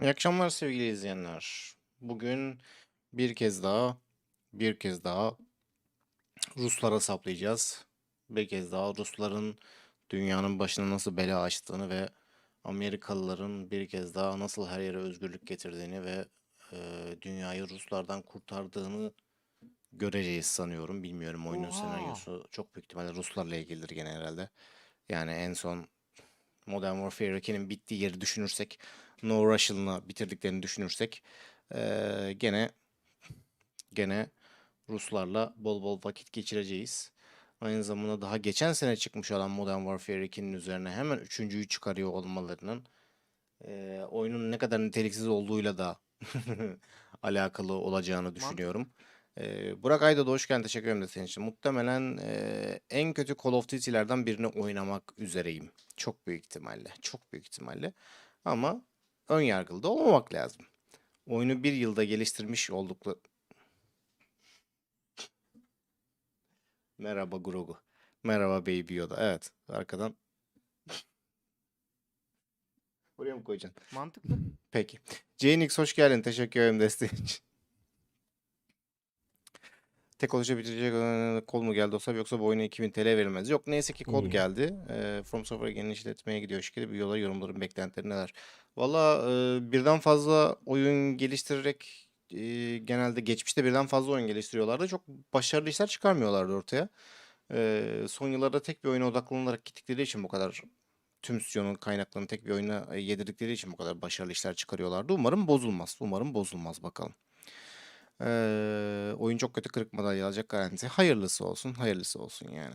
İyi akşamlar sevgili izleyenler. Bugün bir kez daha, bir kez daha Ruslara saplayacağız. Bir kez daha Rusların dünyanın başına nasıl bela açtığını ve Amerikalıların bir kez daha nasıl her yere özgürlük getirdiğini ve e, dünyayı Ruslardan kurtardığını göreceğiz sanıyorum. Bilmiyorum oyunun Oha. senaryosu çok büyük ihtimalle Ruslarla ilgilidir gene herhalde. Yani en son Modern Warfare 2'nin bittiği yeri düşünürsek, No Russian'la bitirdiklerini düşünürsek eee, gene gene Ruslarla bol bol vakit geçireceğiz. Aynı zamanda daha geçen sene çıkmış olan Modern Warfare 2'nin üzerine hemen üçüncüyü çıkarıyor olmalarının eee, oyunun ne kadar niteliksiz olduğuyla da alakalı olacağını düşünüyorum. Eee Burak Ayda da hoş geldin. Teşekkür ederim de senin için. Muhtemelen eee, en kötü Call of Duty'lerden birini oynamak üzereyim. Çok büyük ihtimalle. Çok büyük ihtimalle. Ama ön yargılı da olmamak lazım. Oyunu bir yılda geliştirmiş oldukları... Merhaba Grogu. Merhaba Baby Yoda. Evet. Arkadan. Buraya mı koyacaksın? Mantıklı. Peki. JNX hoş geldin. Teşekkür ederim desteğin için. Tek oluşa bitirecek kol mu geldi olsa yoksa bu oyuna 2000 TL verilmez. Yok neyse ki kod geldi. E, From Software genişletmeye gidiyor şirketi. Bir yola yorumların beklentileri neler? Valla e, birden fazla oyun geliştirerek e, genelde geçmişte birden fazla oyun geliştiriyorlardı. Çok başarılı işler çıkarmıyorlardı ortaya. E, son yıllarda tek bir oyuna odaklanarak gittikleri için bu kadar tüm stüdyonun kaynaklarını tek bir oyuna e, yedirdikleri için bu kadar başarılı işler çıkarıyorlardı. Umarım bozulmaz. Umarım bozulmaz bakalım. Eee, oyun çok kötü kırık madalya alacak garanti. Hayırlısı olsun, hayırlısı olsun yani.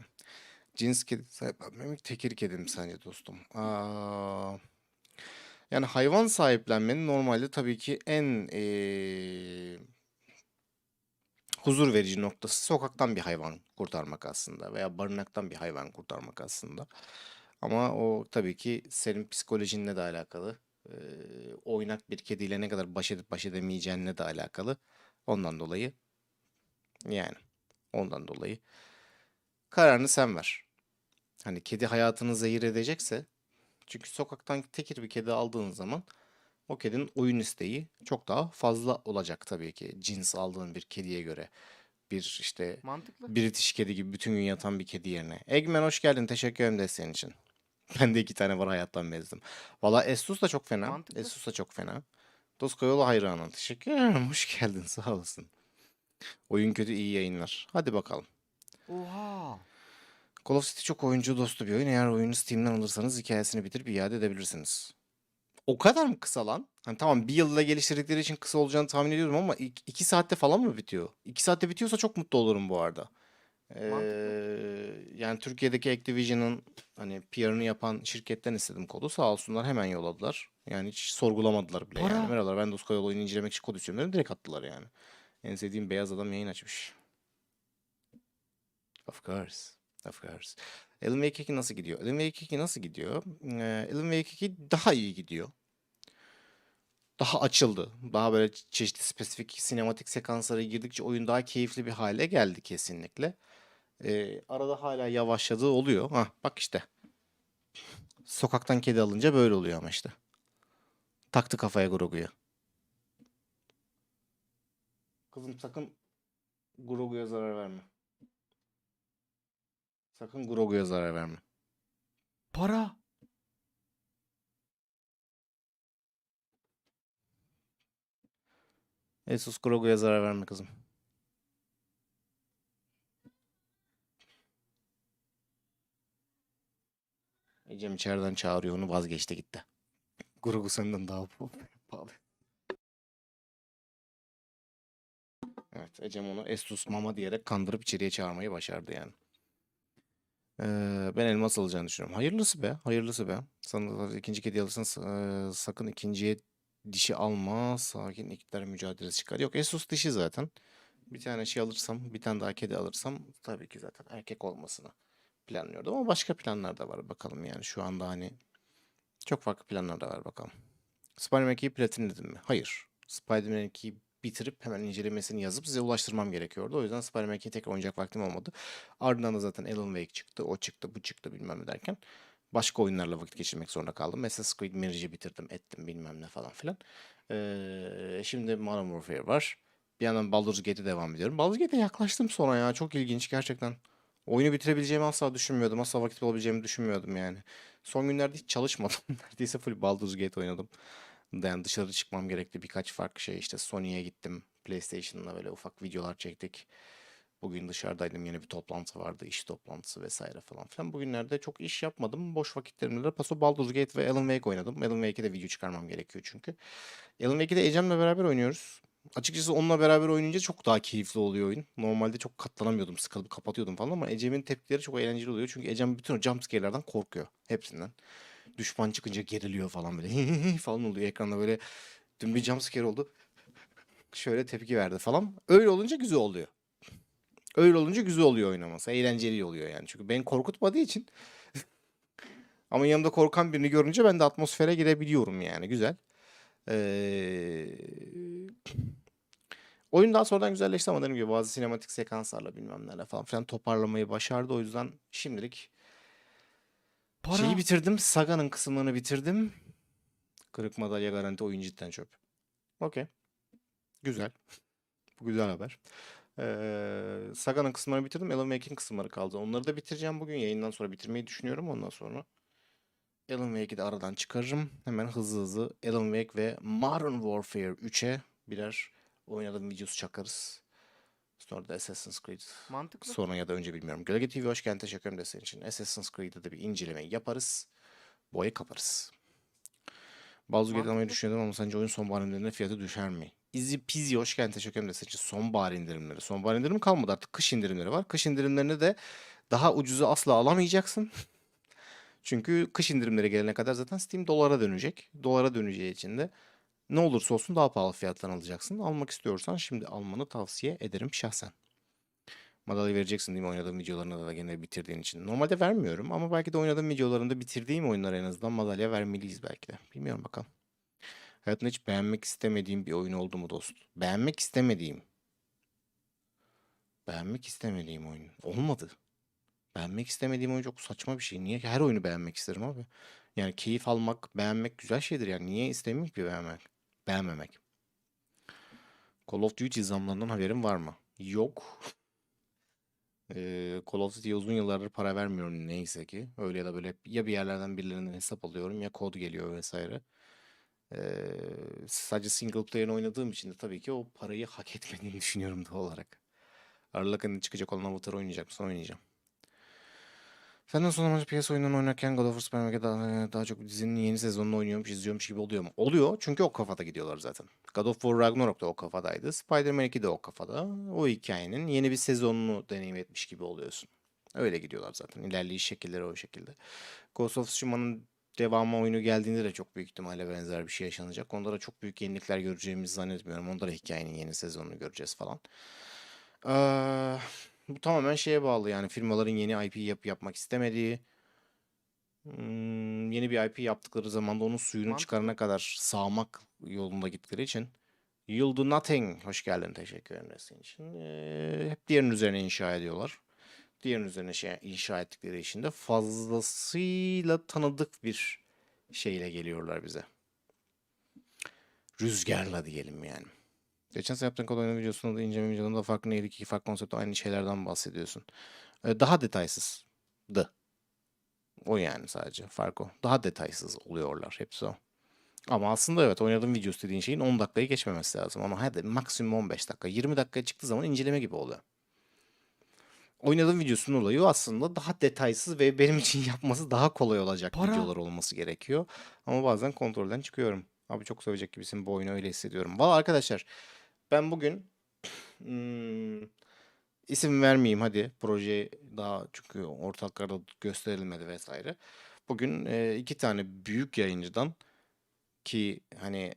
Cins kedi sahiplenmemek tekir kedi mi sence dostum? Aa, yani hayvan sahiplenmenin normalde tabii ki en eee, huzur verici noktası sokaktan bir hayvan kurtarmak aslında veya barınaktan bir hayvan kurtarmak aslında. Ama o tabii ki senin psikolojinle de alakalı. eee, oynak bir kediyle ne kadar baş edip baş edemeyeceğinle de alakalı. Ondan dolayı yani ondan dolayı kararını sen ver. Hani kedi hayatını zehir edecekse çünkü sokaktan tekir bir kedi aldığın zaman o kedinin oyun isteği çok daha fazla olacak tabii ki cins aldığın bir kediye göre. Bir işte Mantıklı. British kedi gibi bütün gün yatan bir kedi yerine. Eggman hoş geldin. Teşekkür ederim desteğin için. Ben de iki tane var hayattan bezdim. Valla Estus da çok fena. Mantıklı. Estus da çok fena. Doskoyolu hayranım. Teşekkür ederim. Hoş geldin. Sağ olasın. Oyun kötü iyi yayınlar. Hadi bakalım. Oha. Call of Duty çok oyuncu dostu bir oyun. Eğer oyunu Steam'den alırsanız hikayesini bitirip iade edebilirsiniz. O kadar mı kısa lan? Hani tamam bir yılda geliştirdikleri için kısa olacağını tahmin ediyorum ama ik- iki saatte falan mı bitiyor? İki saatte bitiyorsa çok mutlu olurum bu arada. Ee, yani Türkiye'deki Activision'ın hani PR'ını yapan şirketten istedim kodu. Sağ olsunlar hemen yolladılar. Yani hiç sorgulamadılar bile yani. Para. Merhabalar ben Doska oyunu incelemek için kod istiyorum dedim. Direkt attılar yani. En sevdiğim beyaz adam yayın açmış. Of course. Of course. Alan Wake 2 nasıl gidiyor? Alan Wake 2 nasıl gidiyor? Ee, Alan Wake 2 daha iyi gidiyor. Daha açıldı. Daha böyle çe- çeşitli spesifik sinematik sekanslara girdikçe oyun daha keyifli bir hale geldi kesinlikle. Ee, arada hala yavaşladığı oluyor. Hah, bak işte. Sokaktan kedi alınca böyle oluyor ama işte. Taktı kafaya Grogu'yu. Kızım sakın Grogu'ya zarar verme. Sakın Grogu'ya zarar verme. Para. Asus Grogu'ya zarar verme kızım. Ecem içeriden çağırıyor onu vazgeçti gitti. Grogu senden daha pa- pahalı. Evet Ecem onu Estus Mama diyerek kandırıp içeriye çağırmayı başardı yani. Ee, ben elmas alacağını düşünüyorum. Hayırlısı be, hayırlısı be. Sana ikinci kedi alırsan sa- sakın ikinciye dişi alma. Sakin iktidar mücadelesi çıkar. Yok Asus dişi zaten. Bir tane şey alırsam, bir tane daha kedi alırsam tabii ki zaten erkek olmasını planlıyordum. Ama başka planlar da var bakalım yani. Şu anda hani çok farklı planlar da var bakalım. Spider-Man 2'yi platinledim mi? Hayır. Spider-Man 2'yi bitirip hemen incelemesini yazıp size ulaştırmam gerekiyordu. O yüzden Spider-Man 2'yi tekrar oynayacak vaktim olmadı. Ardından da zaten Alan Wake çıktı. O çıktı, bu çıktı bilmem ne derken. Başka oyunlarla vakit geçirmek zorunda kaldım. Assassin's Creed Mirage'i bitirdim, ettim bilmem ne falan filan. Ee, şimdi Modern Warfare var. Bir yandan Baldur's Gate'e devam ediyorum. Baldur's Gate'e yaklaştım sonra ya. Çok ilginç gerçekten. Oyunu bitirebileceğimi asla düşünmüyordum. Asla vakit bulabileceğimi düşünmüyordum yani. Son günlerde hiç çalışmadım. Neredeyse full Baldur's Gate oynadım. Yani dışarı çıkmam gerekti. Birkaç farklı şey işte Sony'ye gittim. PlayStation'la böyle ufak videolar çektik. Bugün dışarıdaydım. Yine bir toplantı vardı. iş toplantısı vesaire falan filan. Bugünlerde çok iş yapmadım. Boş vakitlerimde de paso Baldur's Gate ve Alan Wake oynadım. Alan Wake'e de video çıkarmam gerekiyor çünkü. Alan Wake'i de Ecem'le beraber oynuyoruz. Açıkçası onunla beraber oynayınca çok daha keyifli oluyor oyun. Normalde çok katlanamıyordum, sıkılıp kapatıyordum falan ama Ecem'in tepkileri çok eğlenceli oluyor. Çünkü Ecem bütün o jumpscare'lerden korkuyor. Hepsinden. Düşman çıkınca geriliyor falan böyle falan oluyor ekranda böyle. Dün bir jumpscare oldu. Şöyle tepki verdi falan. Öyle olunca güzel oluyor. Öyle olunca güzel oluyor oynaması. Eğlenceli oluyor yani. Çünkü beni korkutmadığı için. Ama yanımda korkan birini görünce ben de atmosfere girebiliyorum yani. Güzel. Ee, oyun daha sonradan güzelleşti ama dediğim gibi bazı sinematik sekanslarla bilmem nelerle falan filan toparlamayı başardı. O yüzden şimdilik Para. şeyi bitirdim. Saga'nın kısımlarını bitirdim. Kırık madalya garanti oyun cidden çöp. Okey. Güzel. Bu güzel haber. Ee, Saga'nın kısımlarını bitirdim. Alan Wake'in kısımları kaldı. Onları da bitireceğim bugün. Yayından sonra bitirmeyi düşünüyorum. Ondan sonra Alan Wake'i de aradan çıkarırım. Hemen hızlı hızlı Alan Wake ve Modern Warfare 3'e birer oynadığım videosu çakarız. Sonra da Assassin's Creed. Mantıklı. Sonra ya da önce bilmiyorum. Gölge TV hoş geldin. Teşekkür ederim desteğin için. Assassin's Creed'de de bir inceleme yaparız. Boya kaparız. Almayı Mantıklı. düşünüyordum ama sence oyun sonbahar indirimlerinde fiyatı düşer mi? Easy Peasy hoş geldin. Teşekkür ederim desteğin için. Sonbahar indirimleri. Sonbahar indirim kalmadı artık. Kış indirimleri var. Kış indirimlerinde de daha ucuzu asla alamayacaksın. Çünkü kış indirimleri gelene kadar zaten Steam dolara dönecek. Dolara döneceği için de ne olursa olsun daha pahalı fiyattan alacaksın. Almak istiyorsan şimdi almanı tavsiye ederim şahsen. Madalya vereceksin değil mi oynadığım videolarını da gene bitirdiğin için. Normalde vermiyorum ama belki de oynadığım videolarında bitirdiğim oyunlara en azından madalya vermeliyiz belki de. Bilmiyorum bakalım. Hayatımda hiç beğenmek istemediğim bir oyun oldu mu dost? Beğenmek istemediğim. Beğenmek istemediğim oyun. Olmadı. Beğenmek istemediğim oyun çok saçma bir şey. Niye? Her oyunu beğenmek isterim abi. Yani keyif almak, beğenmek güzel şeydir yani. Niye istemeyeyim ki beğenmek? Beğenmemek. Call of Duty zamlarından haberin var mı? Yok. Eee, Call of Duty'ye uzun yıllardır para vermiyorum neyse ki. Öyle ya da böyle ya bir yerlerden birilerinden hesap alıyorum ya kod geliyor vesaire. Eee, sadece single player oynadığım için de tabii ki o parayı hak etmediğini düşünüyorum doğal olarak. Aralık ayında çıkacak olan Avatar oynayacak mısın? Oynayacağım. Senden sonra maç PS oyunlarını oynarken God of War daha, daha çok dizinin yeni sezonunu oynuyormuş, izliyormuş gibi oluyor mu? Oluyor çünkü o kafada gidiyorlar zaten. God of War Ragnarok da o kafadaydı. Spider-Man 2 de o kafada. O hikayenin yeni bir sezonunu deneyim etmiş gibi oluyorsun. Öyle gidiyorlar zaten. İlerleyiş şekilleri o şekilde. Ghost of Tsushima'nın devamı oyunu geldiğinde de çok büyük ihtimalle benzer bir şey yaşanacak. Onda da çok büyük yenilikler göreceğimizi zannetmiyorum. Onda da hikayenin yeni sezonunu göreceğiz falan. Eee, bu tamamen şeye bağlı yani firmaların yeni IP yap yapmak istemediği, hmm, yeni bir IP yaptıkları zaman da onun suyunu Mantıklı. çıkarana kadar sağmak yolunda gittikleri için You'll do nothing. Hoş geldin. Teşekkür ederim desteğin için. Eee, hep diğerinin üzerine inşa ediyorlar. Diğerinin üzerine şey, inşa ettikleri için de fazlasıyla tanıdık bir şeyle geliyorlar bize. Rüzgarla diyelim yani. Geçen sene yaptığın kod oyunu videosunda da inceleme videolarında farklı neydi ki farklı konsepte aynı şeylerden bahsediyorsun. Ee, daha detaysızdı. O yani sadece fark o. Daha detaysız oluyorlar hepsi o. Ama aslında evet oynadığım videosu dediğin şeyin 10 dakikayı geçmemesi lazım. Ama hadi maksimum 15 dakika. 20 dakikaya çıktığı zaman inceleme gibi oluyor. Oynadığım videosunun olayı aslında daha detaysız ve benim için yapması daha kolay olacak Para. videolar olması gerekiyor. Ama bazen kontrolden çıkıyorum. Abi çok sevecek gibisin bu oyunu öyle hissediyorum. Valla arkadaşlar ben bugün hmm, isim vermeyeyim hadi proje daha çünkü ortaklarda gösterilmedi vesaire. Bugün e, iki tane büyük yayıncıdan ki hani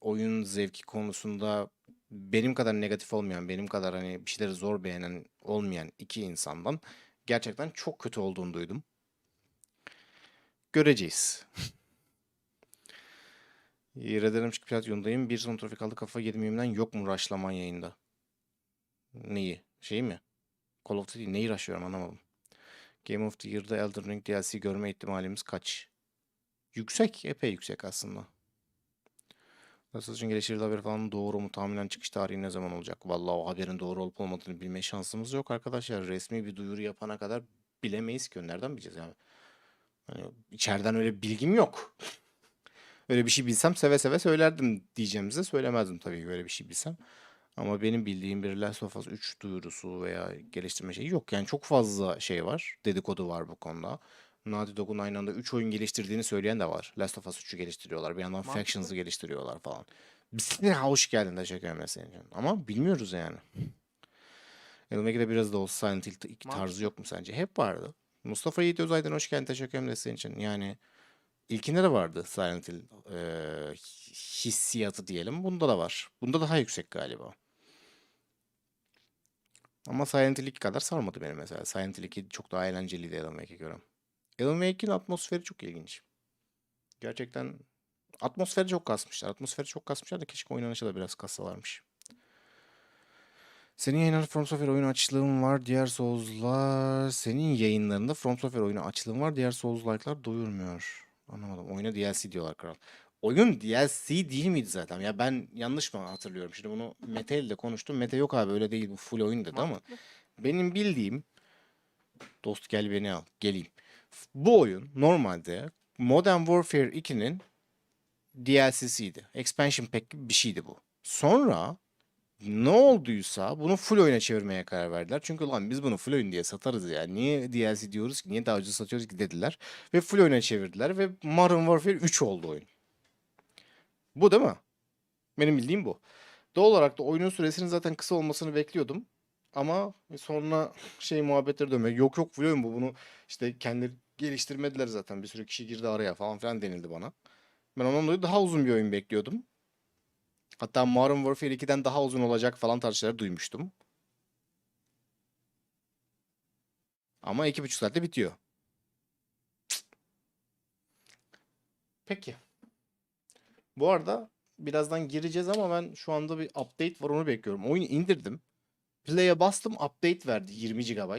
oyun zevki konusunda benim kadar negatif olmayan, benim kadar hani bir şeyleri zor beğenen olmayan iki insandan gerçekten çok kötü olduğunu duydum. Göreceğiz. Red Dead çıkıp platyondayım. Bir son trafik aldı kafa yedim yeminden yok mu rushlaman yayında? Neyi? Şeyi mi? Call of Duty neyi rushlıyorum anlamadım. Game of the Year'da Elden Ring DLC görme ihtimalimiz kaç? Yüksek, epey yüksek aslında. Nasıl için geliştirilen haber falan doğru mu? Tahminen çıkış tarihi ne zaman olacak? Vallahi o haberin doğru olup olmadığını bilme şansımız yok arkadaşlar. Resmi bir duyuru yapana kadar bilemeyiz ki. Nereden bileceğiz yani? Hani içeriden öyle bilgim yok. Öyle bir şey bilsem seve seve söylerdim diyeceğimize söylemezdim tabii böyle bir şey bilsem. Ama benim bildiğim bir Last of Us 3 duyurusu veya geliştirme şeyi yok. Yani çok fazla şey var. Dedikodu var bu konuda. Naughty Dog'un aynı anda 3 oyun geliştirdiğini söyleyen de var. Last of Us 3'ü geliştiriyorlar. Bir yandan Mantıklı. Factions'ı geliştiriyorlar falan. De hoş geldin teşekkür ederim senin için. Ama bilmiyoruz yani. Wake'de biraz da olsa Silent Hill tarzı yok mu sence? Hep vardı. Mustafa Yiğit Özaydın hoş geldin teşekkür ederim senin için. Yani ilkinde de vardı Silent Hill eee, hissiyatı diyelim. Bunda da var. Bunda daha yüksek galiba. Ama Silent Hill 2 kadar sarmadı beni mesela. Silent Hill 2 çok daha eğlenceliydi Alan Wake'e göre. Alan Wake'in atmosferi çok ilginç. Gerçekten atmosferi çok kasmışlar. Atmosferi çok kasmışlar da keşke oynanışı da biraz kassalarmış. Senin yayınlarında From Software oyunu açlığın var. Diğer Souls'lar... Senin yayınlarında From Software oyunu açlığın var. Diğer Souls-like'lar doyurmuyor. Anlamadım. Oyuna DLC diyorlar kral. Oyun DLC değil miydi zaten? Ya ben yanlış mı hatırlıyorum? Şimdi bunu Mete ile konuştum. Mete yok abi öyle değil bu full oyun dedi ama benim bildiğim dost gel beni al geleyim. Bu oyun normalde Modern Warfare 2'nin DLC'siydi. Expansion pack gibi bir şeydi bu. Sonra ne olduysa bunu full oyuna çevirmeye karar verdiler. Çünkü lan biz bunu full oyun diye satarız ya. Niye DLC diyoruz ki? Niye daha ucuz satıyoruz ki dediler. Ve full oyuna çevirdiler ve Modern Warfare 3 oldu oyun. Bu değil mi? Benim bildiğim bu. Doğal olarak da oyunun süresinin zaten kısa olmasını bekliyordum. Ama sonra şey muhabbetleri dönmüyor. Yok yok full oyun bu. Bunu işte kendileri geliştirmediler zaten. Bir sürü kişi girdi araya falan filan denildi bana. Ben ondan dolayı daha uzun bir oyun bekliyordum. Hatta Modern Warfare 2'den daha uzun olacak falan tarzı şeyler duymuştum. Ama iki buçuk saatte bitiyor. Peki. Bu arada birazdan gireceğiz ama ben şu anda bir update var onu bekliyorum. Oyunu indirdim. Play'e bastım update verdi 20 GB.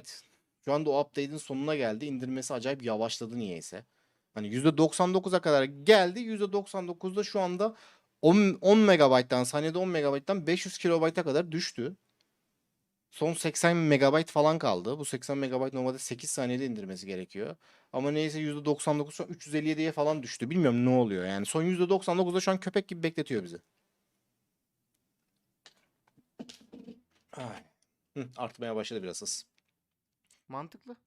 Şu anda o update'in sonuna geldi. İndirmesi acayip yavaşladı niyeyse. Hani %99'a kadar geldi. %99'da şu anda 10, 10 megabayttan saniyede 10 megabayttan 500 kilobayta kadar düştü. Son 80 megabayt falan kaldı. Bu 80 megabayt normalde 8 saniyede indirmesi gerekiyor. Ama neyse %99 şu an 357'ye falan düştü. Bilmiyorum ne oluyor yani. Son %99'da şu an köpek gibi bekletiyor bizi. Ay. Hı, artmaya başladı biraz hız. Mantıklı.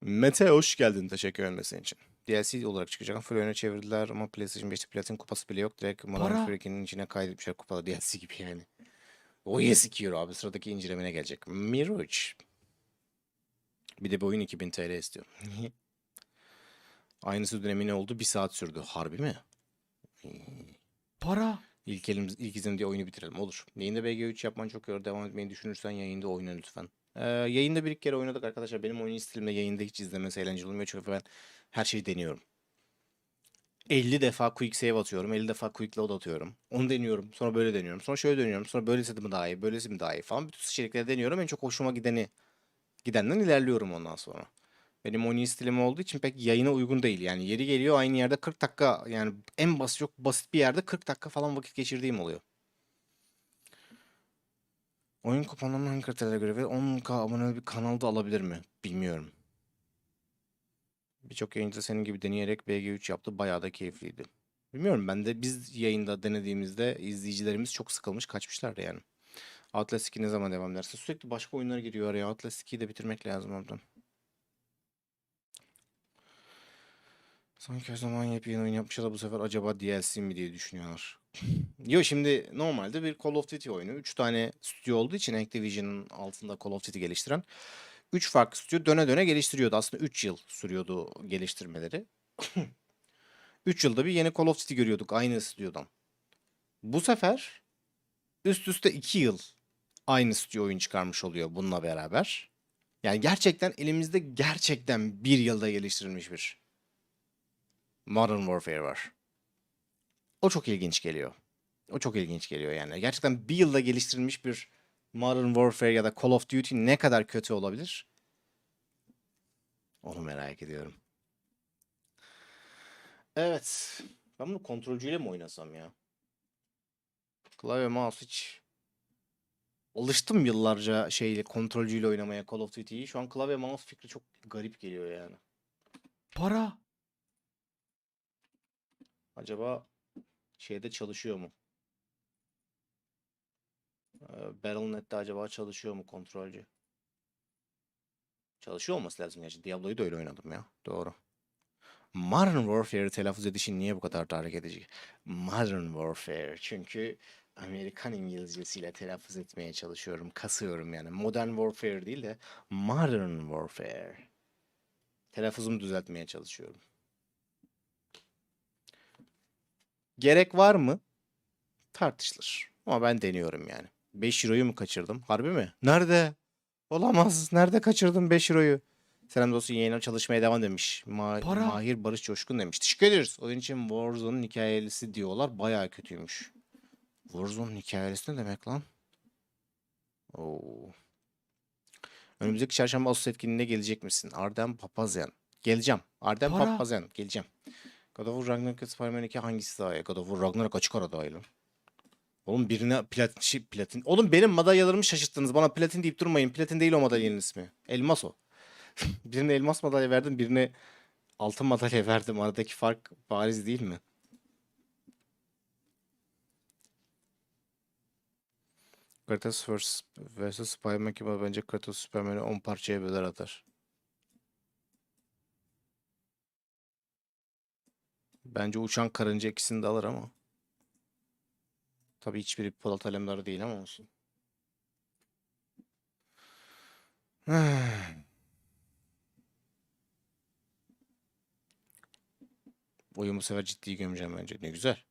Mete hoş geldin. Teşekkür ederim senin için. DLC olarak çıkacak. Full oyuna çevirdiler ama PlayStation 5'te platin kupası bile yok. Direkt Modern 2'nin içine kaydetmişler kupalı DLC gibi yani. O sikiyor abi. Sıradaki incelemene gelecek. Mirage. Bir de bu oyun 2000 TL istiyor. Aynısı dönemine oldu. Bir saat sürdü. Harbi mi? Para. İlk elimiz, ilk izlemde oyunu bitirelim. Olur. Yayında BG3 yapman çok yor. Devam etmeyi düşünürsen yayında oyna lütfen. Ee, yayında bir iki kere oynadık arkadaşlar. Benim oyun stilimde yayında hiç izlemesi eğlenceli olmuyor. Çünkü ben her şeyi deniyorum. 50 defa quick save atıyorum. 50 defa quick load atıyorum. Onu deniyorum. Sonra böyle deniyorum. Sonra şöyle deniyorum. Sonra böylesi mi daha iyi, böylesi mi daha iyi falan. Bütün seçenekleri deniyorum. En çok hoşuma gideni gidenden ilerliyorum ondan sonra. Benim oyun stilim olduğu için pek yayına uygun değil. Yani yeri geliyor aynı yerde 40 dakika yani en basit çok basit bir yerde 40 dakika falan vakit geçirdiğim oluyor. Oyun hangi kriterlere göre ve 10k aboneli bir kanalda alabilir mi? Bilmiyorum. Birçok yayıncı senin gibi deneyerek BG3 yaptı. Bayağı da keyifliydi. Bilmiyorum ben de biz yayında denediğimizde izleyicilerimiz çok sıkılmış kaçmışlardı yani. Outlast 2 ne zaman devam ederse sürekli başka oyunlar giriyor araya. Outlast 2'yi de bitirmek lazım oradan. Sanki her zaman yepyeni oyun yapmışlar da bu sefer acaba DLC mi diye düşünüyorlar. Yo şimdi normalde bir Call of Duty oyunu. 3 tane stüdyo olduğu için Activision'ın altında Call of Duty geliştiren 3 farklı stüdyo döne döne geliştiriyordu. Aslında 3 yıl sürüyordu geliştirmeleri. 3 yılda bir yeni Call of Duty görüyorduk aynı stüdyodan. Bu sefer üst üste 2 yıl aynı stüdyo oyun çıkarmış oluyor bununla beraber. Yani gerçekten elimizde gerçekten bir yılda geliştirilmiş bir Modern Warfare var. O çok ilginç geliyor. O çok ilginç geliyor yani. Gerçekten bir yılda geliştirilmiş bir Modern Warfare ya da Call of Duty ne kadar kötü olabilir? Onu merak ediyorum. Evet. Ben bunu kontrolcüyle mi oynasam ya? Klavye mouse hiç alıştım yıllarca şeyle kontrolcüyle oynamaya Call of Duty'yi. Şu an klavye mouse fikri çok garip geliyor yani. Para. Acaba şeyde çalışıyor mu? Battle.net'te acaba çalışıyor mu kontrolcü? Çalışıyor olması lazım gerçi. Diablo'yu da öyle oynadım ya. Doğru. Modern Warfare'ı telaffuz edişin niye bu kadar tahrik edici? Modern Warfare. Çünkü Amerikan İngilizcesiyle telaffuz etmeye çalışıyorum. Kasıyorum yani. Modern Warfare değil de Modern Warfare. Telaffuzumu düzeltmeye çalışıyorum. Gerek var mı? Tartışılır. Ama ben deniyorum yani. 5 euroyu mu kaçırdım? Harbi mi? Nerede? Olamaz. Nerede kaçırdım 5 euroyu? Selam dostum yayına çalışmaya devam demiş. Ma- Para. Mahir Barış Coşkun demiş. Teşekkür ederiz. Oyun için Warzone'un hikayelisi diyorlar. Bayağı kötüymüş. Warzone'un hikayelisi ne demek lan? Oo. Önümüzdeki çarşamba Asus etkinliğine gelecek misin? Arden Papazyan. Geleceğim. Arden Para. Papazyan. Geleceğim. God of War Ragnarok Spider-Man 2 hangisi daha iyi? God of War Ragnarok açık ara daha iyi lan. Oğlum birine platin, şey, platin. Oğlum benim madalyalarımı şaşırttınız. Bana platin deyip durmayın. Platin değil o madalyanın ismi. Elmas o. birine elmas madalya verdim. Birine altın madalya verdim. Aradaki fark bariz değil mi? Kratos vs. vs. Spider-Man gibi bence Kratos Superman'i 10 parçaya böler atar. Bence uçan karınca ikisini de alır ama. Tabii hiçbiri Polat Alemdarı değil ama olsun. Oyun bu sefer ciddi gömeceğim bence. Ne güzel.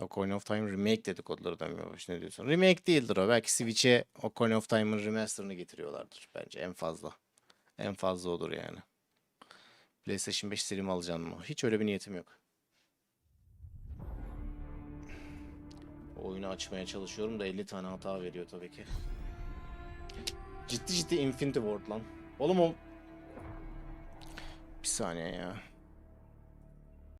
Ocarina of Time remake dedikoduları dönmüyor. Ne diyorsun? Remake değildir o. Belki Switch'e Ocarina of Time'ın remaster'ını getiriyorlardır bence en fazla. En fazla odur yani. PlayStation 5 Slim alacağım mı? Hiç öyle bir niyetim yok. Oyunu açmaya çalışıyorum da 50 tane hata veriyor tabii ki. Ciddi ciddi Infinity Ward lan. Oğlum o... Bir saniye ya.